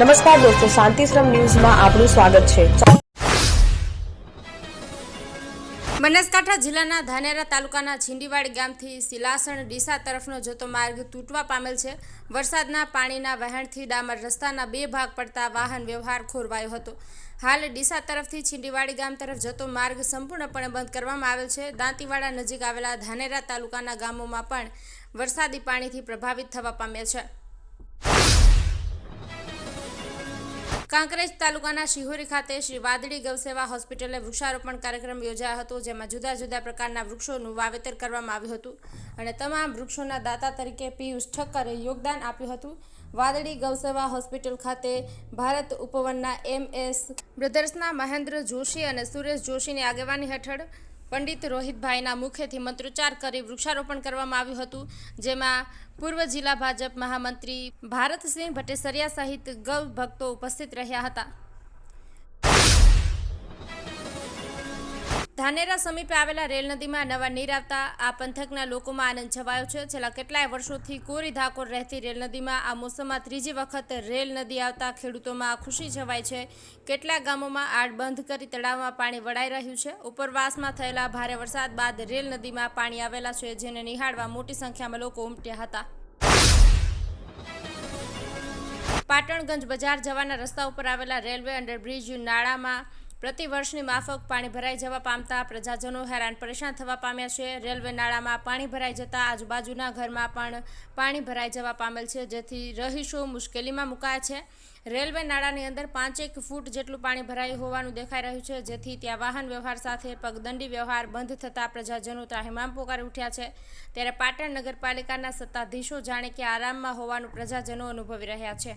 નમસ્કાર દોસ્તો શાંતિશ્રમ ન્યૂઝમાં આપનું સ્વાગત છે. બનાસકાંઠા જિલ્લાના ધાનેરા તાલુકાના છીંડીવાડ ગામથી સિલાસણ ડીસા તરફનો જતો માર્ગ તૂટવા પામેલ છે. વરસાદના પાણીના વહેણથી ડામર રસ્તાના બે ભાગ પડતા વાહન વ્યવહાર ખોરવાયો હતો. હાલ ડીસા તરફથી છીંડીવાડી ગામ તરફ જતો માર્ગ સંપૂર્ણપણે બંધ કરવામાં આવેલ છે. દાંતીવાડા નજીક આવેલા ધાનેરા તાલુકાના ગામોમાં પણ વરસાદી પાણીથી પ્રભાવિત થવા પામ્યા છે. કાંકરેજ તાલુકાના શિહોરી ખાતે શ્રી વાદળી ગૌસેવા હોસ્પિટલે વૃક્ષારોપણ કાર્યક્રમ યોજાયો હતો, જેમાં જુદા જુદા પ્રકારના વૃક્ષોનું વાવેતર કરવામાં આવ્યું હતું અને તમામ વૃક્ષોના દાતા તરીકે પિયુષ ઠક્કરે યોગદાન આપ્યું હતું. વાદળી ગૌસેવા હોસ્પિટલ ખાતે ભારત ઉપવનના એમ એસ બ્રધર્સના મહેન્દ્ર જોશી અને સુરેશ જોશીની આગેવાની હેઠળ પંડિત રોહિતભાઈના મુખેથી મંત્રોચ્ચાર કરી વૃક્ષારોપણ કરવામાં આવ્યું હતું, જેમાં પૂર્વ જિલ્લા ભાજપ મહામંત્રી ભારતસિંહ ભટ્ટેસરિયા સહિત ગૌ ભક્તો ઉપસ્થિત રહ્યા હતા. ધાનેરા સમીપે આવેલા રેલ નદીમાં નવા નીર આવતા આ પંથકના લોકોમાં આનંદ છવાયો છે. છેલ્લા કેટલાય વર્ષોથી કોરી ધાકોર રહેતી રેલ નદીમાં આ મોસમમાં ત્રીજી વખત રેલ નદી આવતા ખેડૂતોમાં ખુશી છવાય છે. કેટલાક ગામોમાં આડ બંધ કરી તળાવમાં પાણી વળાઈ રહ્યું છે. ઉપરવાસમાં થયેલા ભારે વરસાદ બાદ રેલ નદીમાં પાણી આવેલા છે, જેને નિહાળવા મોટી સંખ્યામાં લોકો ઉમટ્યા હતા. પાટણગંજ બજાર જવાના રસ્તા ઉપર આવેલા રેલવે અંડરબ્રિજ નાળામાં પ્રતિ વર્ષની માફક પાણી ભરાઈ જવા પામતા પ્રજાજનો હેરાન પરેશાન થવા પામ્યા છે. રેલવે નાળામાં પાણી ભરાઈ જતા આજુબાજુના ઘરમાં પણ પાણી ભરાઈ જવા પામેલ છે, જેથી રહીશો મુશ્કેલીમાં મુકાયા છે. રેલવે નાળાની અંદર પાંચેક ફૂટ જેટલું પાણી ભરાયું હોવાનું દેખાઈ રહ્યું છે, જેથી ત્યાં વાહન વ્યવહાર સાથે પગદંડી વ્યવહાર બંધ થતાં પ્રજાજનો ત્રાહિમામ પોકારી ઉઠ્યા છે. ત્યારે પાટણ નગરપાલિકાના સત્તાધીશો જાણે કે આરામમાં હોવાનું પ્રજાજનો અનુભવી રહ્યા છે.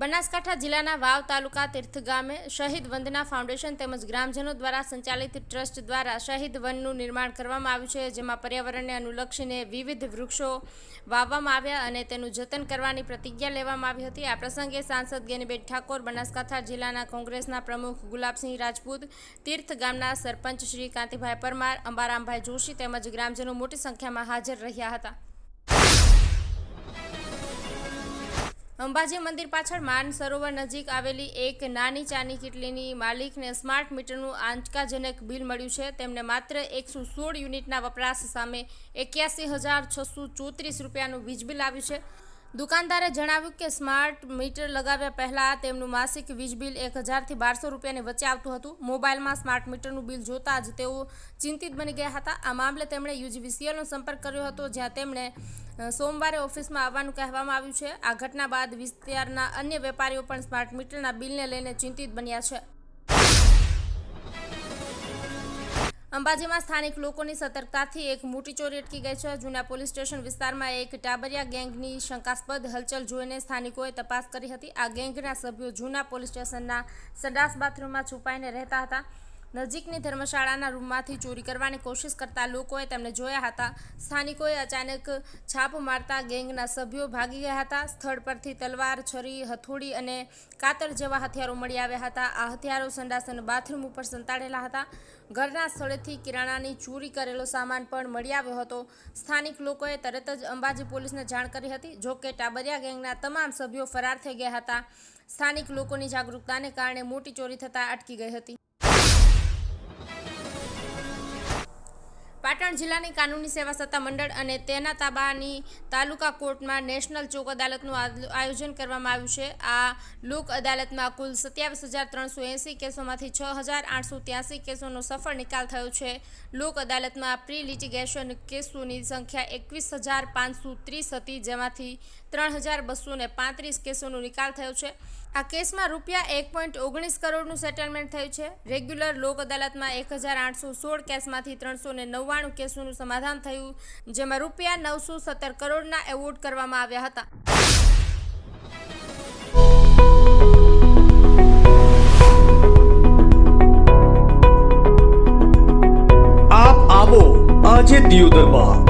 Banaskantha જિલ્લાના વાવ તાલુકા તીર્થ ગામે શહીદ વંદના ફાઉન્ડેશન તેમજ ગ્રામજનો દ્વારા સંચાલિત ટ્રસ્ટ દ્વારા શહીદ વનનું નિર્માણ કરવામાં આવ્યું છે, જેમાં પર્યાવરણને અનુલક્ષીને વિવિધ વૃક્ષો વાવવામાં આવ્યા અને તેનું જતન કરવાની પ્રતિજ્ઞા લેવામાં આવી હતી. આ પ્રસંગે સાંસદ ગેનીબેન ઠાકોર, બનાસકાંઠા જિલ્લાના કોંગ્રેસના પ્રમુખ ગુલાબસિંહ રાજપૂત, તીર્થ ગામના સરપંચ શ્રી કાંતિભાઈ પરમાર, અંબારામભાઈ જોશી તેમજ ગ્રામજનો મોટી સંખ્યામાં હાજર રહ્યા હતા. અંબાજી મંદિર પાછળ માન સરોવર નજીક આવેલી એક નાની ચાની કીટલીની માલિકને સ્માર્ટ મીટરનું આંચકાજનક બિલ મળ્યું છે. તેમને માત્ર એકસો સોળ યુનિટના વપરાશ સામે એક્યાસી હજાર છસો ચોત્રીસ રૂપિયાનું વીજ બિલ આવ્યું છે. દુકાનદારે જણાવ્યું કે સ્માર્ટ મીટર લગાવ્યા પહેલાં તેમનું માસિક વીજ બિલ એક હજારથી બારસો રૂપિયાની વચ્ચે આવતું હતું. મોબાઈલમાં સ્માર્ટ મીટરનું બિલ જોતાં જ તેઓ ચિંતિત બની ગયા હતા. આ મામલે તેમણે યુજીવીસીએલનો સંપર્ક કર્યો હતો, જ્યાં તેમણે સોમવારે ઓફિસમાં આવવાનું કહેવામાં આવ્યું છે. આ ઘટના બાદ વિસ્તારના અન્ય વેપારીઓ પણ સ્માર્ટ મીટરના બિલને લઈને ચિંતિત બન્યા છે. અંબાજીમાં સ્થાનિક લોકોની સતર્કતાથી એક મોટી ચોરી અટકી ગઈ છે. જૂના પોલીસ સ્ટેશન વિસ્તારમાં એક ટાબરિયા ગેંગની શંકાસ્પદ હલચલ જોઈને સ્થાનિકોએ તપાસ કરી હતી. આ ગેંગના સભ્યો જૂના પોલીસ સ્ટેશનના સંડાસ બાથરૂમમાં છુપાઈને રહેતા હતા. નજીકની ધર્મશાળાના રૂમમાંથી ચોરી કરવાની કોશિશ કરતા લોકોએ તેમને જોયા હતા. સ્થાનિકોએ અચાનક છાપ મારતા ગેંગના સભ્યો ભાગી ગયા હતા. સ્થળ પરથી તલવાર, છરી, હથોડી અને કાતર જેવા હથિયારો મળી આવ્યા હતા. આ હથિયારો સંડાસ અને બાથરૂમ ઉપર સંતાડેલા હતા. ઘરના સ્થળેથી કિરાણાની ચોરી કરેલો સામાન પણ મળી આવ્યો હતો. સ્થાનિક લોકોએ તરત જ અંબાજી પોલીસને જાણ કરી હતી જોકે ટાબરિયા ગેંગના તમામ સભ્યો ફરાર થઈ ગયા હતા. સ્થાનિક લોકોની જાગૃતતાને કારણે મોટી ચોરી થતાં અટકી ગઈ હતી. પાટણ જિલ્લાની કાનૂની સેવા સત્તા મંડળ અને તેના તાબાની તાલુકા કોર્ટમાં નેશનલ ચોક અદાલતનું આયોજન કરવામાં આવ્યું છે. આ લોક અદાલતમાં કુલ સત્યાવીસ હજાર ત્રણસો એંસી કેસોમાંથી છ હજાર આઠસો ત્યાસી કેસોનો સફળ નિકાલ થયો છે. લોક અદાલતમાં પ્રી લિટિગેશન કેસોની સંખ્યા એકવીસ હજાર પાંચસો ત્રીસ હતી, જેમાંથી ત્રણ હજાર બસો પાંત્રીસ કેસોનો નિકાલ થયો છે. આ કેસમાં રૂપિયા એક પોઈન્ટ ઓગણીસ કરોડનું સેટલમેન્ટ થયું છે. રેગ્યુલર લોક અદાલતમાં એક હજાર આઠસો સોળ કેસમાંથી ત્રણસો ને નવ્વાણું કેસોનું સમાધાન થયું, જેમાં રૂપિયા નવસો સત્તર કરોડના એવોર્ડ કરવામાં આવ્યા હતા. આજે દિયો દરબાર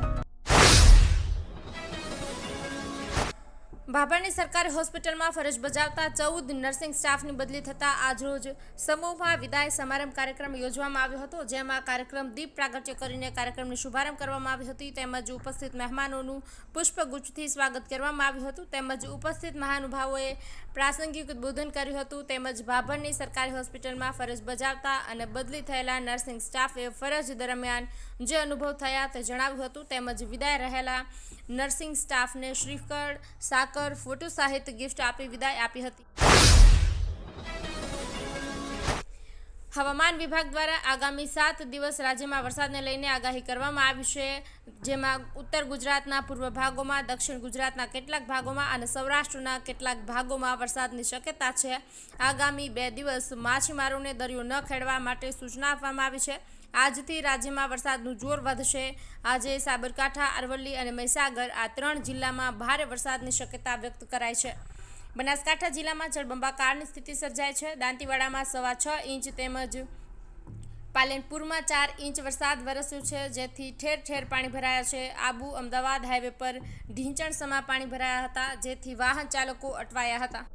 ભાભરની સરકારી હોસ્પિટલમાં ફરજ બજાવતા ચૌદ નર્સિંગ સ્ટાફની બદલી થતાં આજરોજ સમૂહમાં વિદાય સમારંભ કાર્યક્રમ યોજવામાં આવ્યો હતો, જેમાં કાર્યક્રમ દીપ પ્રાગટ્ય કરીને કાર્યક્રમની શુભારંભ કરવામાં આવી હતી. તેમજ ઉપસ્થિત મહેમાનોનું પુષ્પગુચ્છથી સ્વાગત કરવામાં આવ્યું હતું. તેમજ ઉપસ્થિત મહાનુભાવોએ પ્રાસંગિક ઉદ્બોધન કર્યું હતું. તેમજ ભાભરની સરકારી હોસ્પિટલમાં ફરજ બજાવતા અને બદલી થયેલા નર્સિંગ સ્ટાફે ફરજ દરમિયાન જે અનુભવ થયા તે જણાવ્યું હતું. તેમજ વિદાય રહેલા નર્સિંગ સ્ટાફને શ્રીફળ, સાકર ફોટો સહિત ગિફ્ટ આપી વિદાય આપી હતી. હવામાન વિભાગ દ્વારા આગામી સાત દિવસ રાજ્યમાં વરસાદને લઈને આગાહી કરવામાં આવી છે. જેમાં ઉત્તર ગુજરાતના પૂર્વ ભાગોમાં, દક્ષિણ ગુજરાતના કેટલાક ભાગોમાં અને સૌરાષ્ટ્રના કેટલાક ભાગોમાં વરસાદની શક્યતા છે. આગામી બે દિવસ માછીમારોને દરિયો ન ખેડવા માટે સૂચના આપવામાં આવી છે. આજથી રાજ્યમાં વરસાદનું જોર વધશે. આજે સાબરકાંઠા, અરવલ્લી અને મહીસાગર આ ત્રણ જિલ્લામાં ભારે વરસાદની શક્યતા વ્યક્ત કરાઈ છે. બનાસકાંઠા જિલ્લામાં જળબંબાકારની સ્થિતિ સર્જાય છે. દાંતીવાડામાં સવા છ ઇંચ તેમજ પાલનપુરમાં ચાર ઇંચ વરસાદ વરસ્યો છે, જેથી ઠેર ઠેર પાણી ભરાયા છે. આબુ, અમદાવાદ હાઈવે પર ઢીંચણસમાં પાણી ભરાયા હતા, જેથી વાહન ચાલકો અટવાયા હતા.